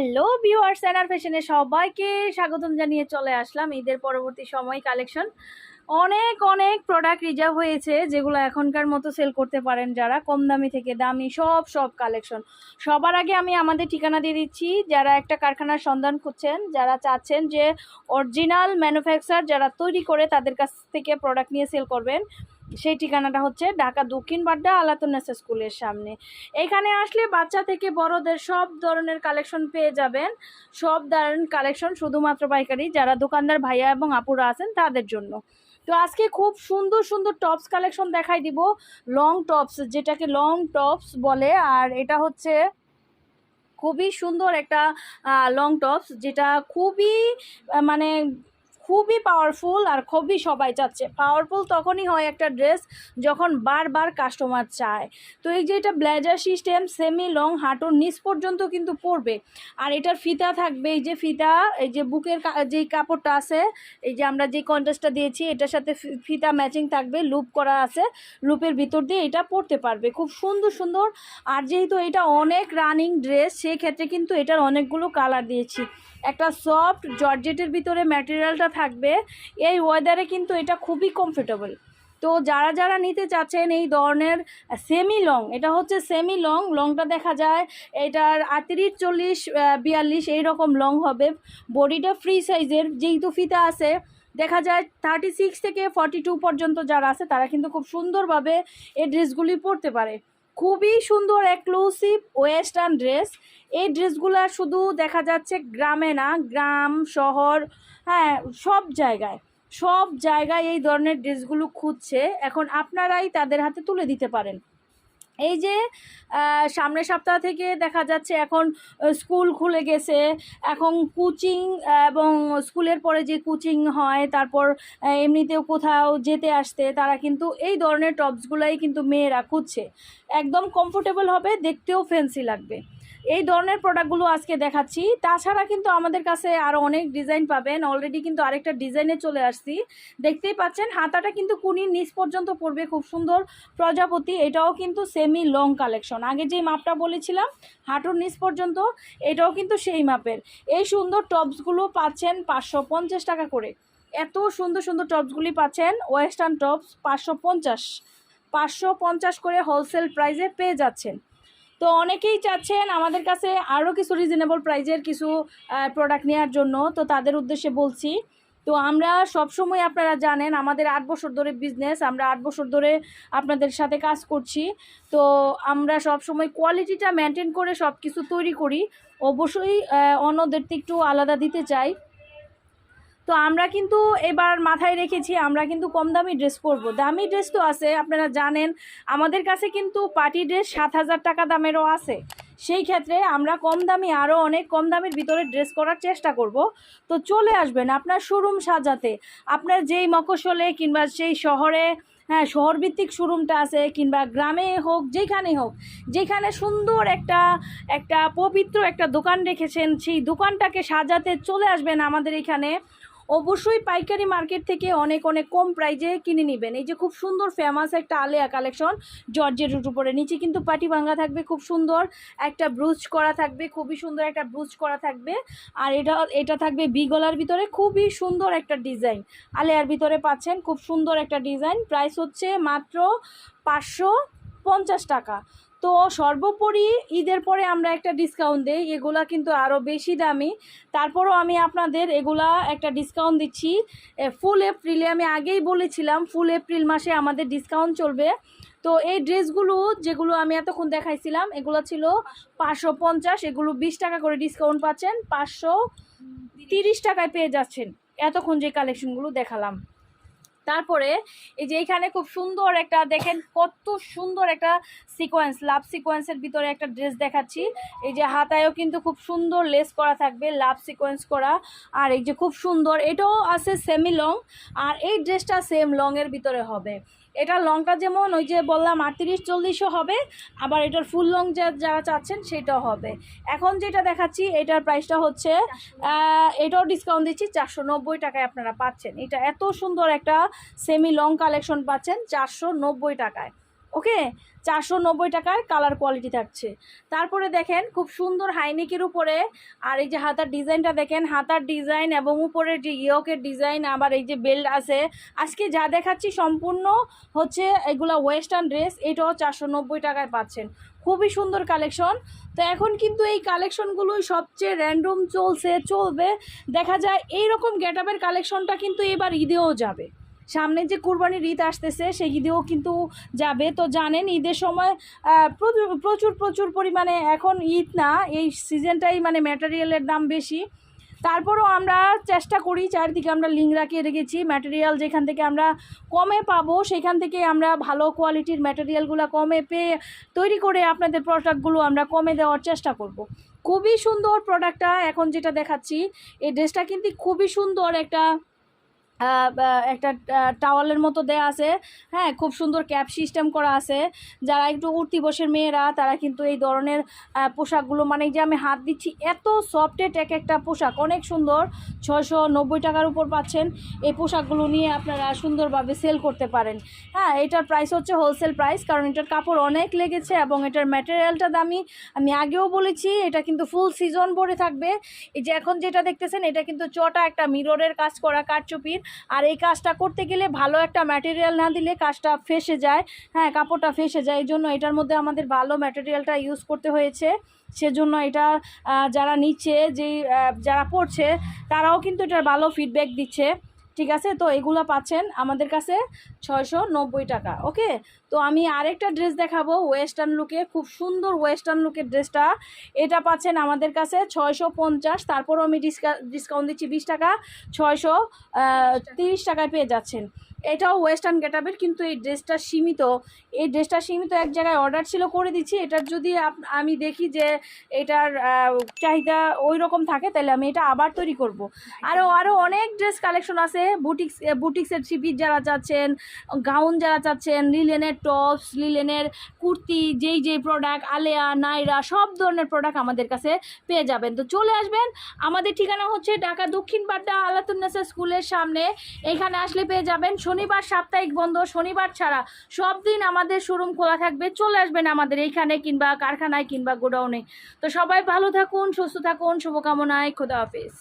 Hello viewers NR ফ্যাশনে সবাইকে স্বাগতম জানিয়ে চলে আসলাম ঈদের পরবর্তী সময় কালেকশন অনেক অনেক প্রোডাক্ট রিজার্ভ হয়েছে, যেগুলো এখনকার মতো সেল করতে পারেন যারা। কম দামি থেকে দামি সব সব কালেকশন সবার আগে আমি আমাদের ঠিকানা দিয়ে দিচ্ছি। যারা একটা কারখানার সন্ধান খুঁজছেন, যারা চাচ্ছেন যে অরিজিনাল ম্যানুফ্যাকচার যারা তৈরি করে তাদের কাছ থেকে প্রোডাক্ট নিয়ে সেল করবেন। সেই ঠিকানাটা হচ্ছে ঢাকা দক্ষিণ বাড্ডা আলাতুন্নেসা স্কুলের সামনে। এখানে আসলে বাচ্চা থেকে বড়দের সব ধরনের কালেকশন পেয়ে যাবেন। সব ধরনের কালেকশন শুধুমাত্র পাইকারি, যারা দোকানদার ভাইয়া এবং আপুরা আছেন তাদের জন্য। তো আজকে খুব সুন্দর সুন্দর টপস কালেকশন দেখাই দিব। লং টপস, যেটাকে লং টপস বলে, আর এটা হচ্ছে খুবই সুন্দর একটা লং টপস, যেটা খুবই মানে খুবই পাওয়ারফুল আর খুবই সবাই চাচ্ছে। পাওয়ারফুল তখনই হয় একটা ড্রেস যখন বারবার কাস্টমার চায়। তো এই যে এটা ব্লেজার সিস্টেম সেমি লং হাঁটুর নিচ পর্যন্ত কিন্তু পরবে। আর এটার ফিতা থাকবে, এই যে ফিতা, এই যে বুকের যেই কাপড়টা আছে, এই যে আমরা যে কন্ট্রাস্টটা দিয়েছি, এটার সাথে ফিতা ম্যাচিং থাকবে লুপ করা আছে লুপের ভিতর দিয়ে এটা পরতে পারবে। খুব সুন্দর সুন্দর। আর যেহেতু এটা অনেক রানিং ড্রেস সেই ক্ষেত্রে কিন্তু এটার অনেকগুলো কালার দিয়েছি। একটা সফট জর্জেটের ভিতরে ম্যাটেরিয়ালটা থাকবে। এই ওয়েদারে কিন্তু এটা খুবই কমফোর্টেবল তো যারা যারা নিতে চাচ্ছেন এই ধরনের সেমি লং এটা হচ্ছে সেমি লং লংটা দেখা যায়, এটার আটত্রিশ, চল্লিশ বিয়াল্লিশ এইরকম লং হবে। বডিটা ফ্রি সাইজের যেহেতু ফিতা আছে, দেখা যায় থার্টি সিক্স থেকে ফর্টি টু পর্যন্ত যারা আছে, তারা কিন্তু খুব সুন্দরভাবে এই ড্রেসগুলি পরতে পারে। খুবই সুন্দর এক্সক্লুসিভ ওয়েস্টার্ন ড্রেস এই ড্রেসগুলো শুধু দেখা যাচ্ছে গ্রামে না, গ্রাম, শহর হ্যাঁ সব জায়গায়। সব জায়গায় এই ধরনের ড্রেসগুলো খুঁজছে। এখন আপনারাই তাদের হাতে তুলে দিতে পারেন। এই যে সামনের সপ্তাহ থেকে দেখা যাচ্ছে এখন স্কুল খুলে গেছে। এখন কোচিং এবং স্কুলের পরে যে কোচিং হয়, তারপর এমনিতেও কোথাও যেতে আসতে, তারা কিন্তু এই ধরনের টপসগুলাই কিন্তু মেয়েরা খুঁজছে। একদম কমফোর্টেবল হবে, দেখতেও ফ্যান্সি লাগবে। এই ধরনের প্রোডাক্টগুলো আজকে দেখাচ্ছি। তাছাড়া কিন্তু আমাদের কাছে আরও অনেক ডিজাইন পাবেন। অলরেডি কিন্তু আরেকটা ডিজাইনে চলে আসছি। দেখতেই পাচ্ছেন, হাতাটা কিন্তু কুনির নিচ পর্যন্ত পড়বে, খুব সুন্দর প্রজাপতি। এটাও কিন্তু সেমি লং কালেকশন আগে যে মাপটা বলেছিলাম, হাঁটুর নিচ পর্যন্ত, এটাও কিন্তু সেই মাপের। এই সুন্দর টপসগুলো পাচ্ছেন পাঁচশো পঞ্চাশ টাকা করে। এত সুন্দর সুন্দর টপসগুলি পাচ্ছেন ওয়েস্টার্ন টপস পাঁচশো পঞ্চাশ। পাঁচশো পঞ্চাশ করে হোলসেল প্রাইসে পেয়ে যাচ্ছেন। তো অনেকেই চাচ্ছেন আমাদের কাছে আরও কিছু রিজনেবল প্রাইজের কিছু প্রোডাক্ট নেওয়ার জন্য। তো তাদের উদ্দেশ্যে বলছি, তো আমরা সবসময় আপনারা জানেন, আমাদের আট বছর ধরে বিজনেস আমরা আট বছর ধরে আপনাদের সাথে কাজ করছি। তো আমরা সবসময় কোয়ালিটিটা মেনটেন করে সব কিছু তৈরি করি। অবশ্যই অন্যদের একটু আলাদা দিতে চাই। তো আমরা কিন্তু এবার মাথায় রেখেছি, আমরা কিন্তু কম দামি ড্রেস পরবো। দামি ড্রেস তো আছে, আপনারা জানেন, আমাদের কাছে কিন্তু পার্টি ড্রেস সাত হাজার টাকা দামেরও আছে। সেই ক্ষেত্রে আমরা কম দামি, আরও অনেক কম দামের ভিতরে ড্রেস করার চেষ্টা করব। তো চলে আসবেন আপনার শোরুম সাজাতে। আপনার যেই মকসলে কিংবা সেই শহরে হ্যাঁ শহরভিত্তিক শোরুমটা আছে, কিংবা গ্রামে হোক, যেখানে হোক, যেখানে সুন্দর একটা একটা পবিত্র একটা দোকান রেখেছেন, সেই দোকানটাকে সাজাতে চলে আসবেন আমাদের এখানে। অবশ্যই পাইকারি মার্কেট থেকে অনেক অনেক কম প্রাইজে কিনে নেবেন। এই যে খুব সুন্দর ফেমাস একটা আলেয়া কালেকশন জর্জের উপরে। নিচে কিন্তু পাটি ভাঙা থাকবে, খুব সুন্দর একটা ব্রুজ করা থাকবে, খুবই সুন্দর একটা ব্রুজ করা থাকবে। আর এটা এটা থাকবে বিগলার ভিতরে, খুবই সুন্দর একটা ডিজাইন আলেয়ার ভিতরে পাচ্ছেন, খুব সুন্দর একটা ডিজাইন প্রাইস হচ্ছে মাত্র পাঁচশো পঞ্চাশ টাকা। তো সর্বোপরি ঈদের পরে আমরা একটা ডিসকাউন্ট দিই, এগুলা কিন্তু আরও বেশি দামি। তারপরও আমি আপনাদের এগুলা একটা ডিসকাউন্ট দিচ্ছি। ফুল এপ্রিলে আমি আগেই বলেছিলাম ফুল এপ্রিল মাসে আমাদের ডিসকাউন্ট চলবে। তো এই ড্রেসগুলো যেগুলো আমি এতক্ষণ দেখাইছিলাম, এগুলো ছিল পাঁচশো পঞ্চাশ, এগুলো বিশ টাকা করে ডিসকাউন্ট পাচ্ছেন, পাঁচশো তিরিশ টাকায় পেয়ে যাচ্ছেন। এতক্ষণ যে কালেকশনগুলো দেখালাম। তারপরে এই যে এখানে খুব সুন্দর একটা দেখেন কত সুন্দর একটা সিকোয়েন্স লাভ সিকোয়েন্সের ভিতরে একটা ড্রেস দেখাচ্ছি। এই যে হাতায়ও কিন্তু খুব সুন্দর লেস করা থাকবে লাভ সিকোয়েন্স করা। আর এই যে খুব সুন্দর, এটাও আছে সেমি লং আর এই ড্রেসটা সেম লংয়ের ভিতরে হবে। এটা লংটা যেমন ওই যে বললাম আটত্রিশ, চল্লিশও হবে, আবার এটার ফুল লং যা যারা চাচ্ছেন সেটাও হবে। এখন যেটা দেখাচ্ছি, এটার প্রাইসটা হচ্ছে এটাও ডিসকাউন্ট দিচ্ছি, চারশো নব্বই টাকায় আপনারা পাচ্ছেন। এটা এত সুন্দর একটা সেমি লং কালেকশন পাচ্ছেন চারশো নব্বই টাকায়। ওকে? চারশো নব্বই টাকার কালার কোয়ালিটি থাকছে। তারপরে দেখেন খুব সুন্দর হাইনেকের উপরে, আর এই যে হাতার ডিজাইনটা দেখেন, হাতার ডিজাইন এবং উপরের যে ইয়কের ডিজাইন, আবার এই যে বেল্ট আছে, আজকে যা দেখাচ্ছি সম্পূর্ণ হচ্ছে এগুলা ওয়েস্টার্ন ড্রেস এটাও চারশো নব্বই টাকায় পাচ্ছেন। খুবই সুন্দর কালেকশন তো এখন কিন্তু এই কালেকশনগুলোই সবচেয়ে র্যান্ডম চলছে, চলবে। দেখা যায় এই রকম গেটআপের কালেকশনটা কিন্তু এবার ঈদেও যাবে। সামনে যে কুরবানির ঈদ আসতেছে, সেই ঈদেও কিন্তু যাবে। তো জানেন, ঈদের সময় প্রচুর প্রচুর পরিমাণে এখন ঈদ না, এই সিজনটাই মানে ম্যাটেরিয়ালের দাম বেশি। তারপরও আমরা চেষ্টা করি, চারিদিকে আমরা লিঙ্ক রাখিয়ে রেখেছি। ম্যাটেরিয়াল যেখান থেকে আমরা কমে পাবো, সেখান থেকে আমরা ভালো কোয়ালিটির ম্যাটেরিয়ালগুলো কমে পেয়ে তৈরি করে আপনাদের প্রোডাক্টগুলো আমরা কমে দেওয়ার চেষ্টা করব। খুবই সুন্দর প্রোডাক্টটা এখন যেটা দেখাচ্ছি, এই ড্রেসটা কিন্তু খুবই সুন্দর একটা একটা টাওয়ালের মতো দেয়া আছে। হ্যাঁ খুব সুন্দর ক্যাপ সিস্টেম করা আছে। যারা একটু উঠতি বসের মেয়েরা, তারা কিন্তু এই ধরনের পোশাকগুলো মানে যে আমি হাত দিচ্ছি, এত সফটেট এক একটা পোশাক, অনেক সুন্দর। ছশো নব্বই টাকার উপর পাচ্ছেন। এই পোশাকগুলো নিয়ে আপনারা সুন্দরভাবে সেল করতে পারেন। হ্যাঁ এটার প্রাইস হচ্ছে হোলসেল প্রাইস কারণ এটার কাপড় অনেক লেগেছে এবং এটার ম্যাটেরিয়ালটা দামি। আমি আগেও বলেছি, এটা কিন্তু ফুল সিজন ভরে থাকবে। এই যে এখন যেটা দেখতেছেন, এটা কিন্তু চটা একটা মিররের কাজ করা কারচুপির। আর এই কাজটা করতে গেলে ভালো একটা ম্যাটেরিয়াল না দিলে কাজটা ফেসে যায়। হ্যাঁ কাপড়টা ফেসে যায়। এই জন্য এটার মধ্যে আমাদের ভালো ম্যাটেরিয়ালটা ইউজ করতে হয়েছে। সেজন্য এটা যারা নিচ্ছে, যেই যারা পড়ছে, তারাও কিন্তু এটার ভালো ফিডব্যাক দিচ্ছে। ঠিক আছে? তো এগুলো পাচ্ছেন আমাদের কাছে ছয়শো নব্বই টাকা, ওকে? তো আমি আরেকটা ড্রেস দেখাবো, ওয়েস্টার্ন লুকে খুব সুন্দর ওয়েস্টার্ন লুকের ড্রেসটা। এটা পাচ্ছেন আমাদের কাছে ছয়শো পঞ্চাশ তারপরও আমি ডিসকা ডিসকাউন্ট দিচ্ছি বিশ টাকা, ছয়শো তিরিশ টাকায় পেয়ে যাচ্ছেন। এটাও ওয়েস্টার্ন গেটাবের কিন্তু এই ড্রেসটা সীমিত। এই ড্রেসটা সীমিত এক জায়গায় অর্ডার ছিল করে দিচ্ছি। এটার যদি আমি দেখি যে এটার চাহিদা ওই রকম থাকে, তাহলে আমি এটা আবার তৈরি করব। আরও আরও অনেক ড্রেস কালেকশন আছে। বুটিক্স বুটিক্সের থ্রিপিস যারা চাচ্ছেন, গাউন যারা চাচ্ছেন লিলেনের টপস লিলেনের কুর্তি, যেই যেই প্রোডাক্ট আলেয়া, নাইরা, সব ধরনের প্রোডাক্ট আমাদের কাছে পেয়ে যাবেন। তো চলে আসবেন। আমাদের ঠিকানা হচ্ছে ঢাকা দক্ষিণ পাড্ডা আলাতুন্নেসা স্কুলের সামনে। এখানে আসলে পেয়ে যাবেন শনিবার সাপ্তাহিক বন্ধ, শনিবার ছাড়া সব দিন আমাদের শোরুম খোলা থাকবে, চলে আসবেন আমাদের এইখানে কিংবা কারখানায় কিংবা গোডাউনে। তো সবাই ভালো থাকুন, সুস্থ থাকুন, শুভকামনায়, খোদা হাফেজ।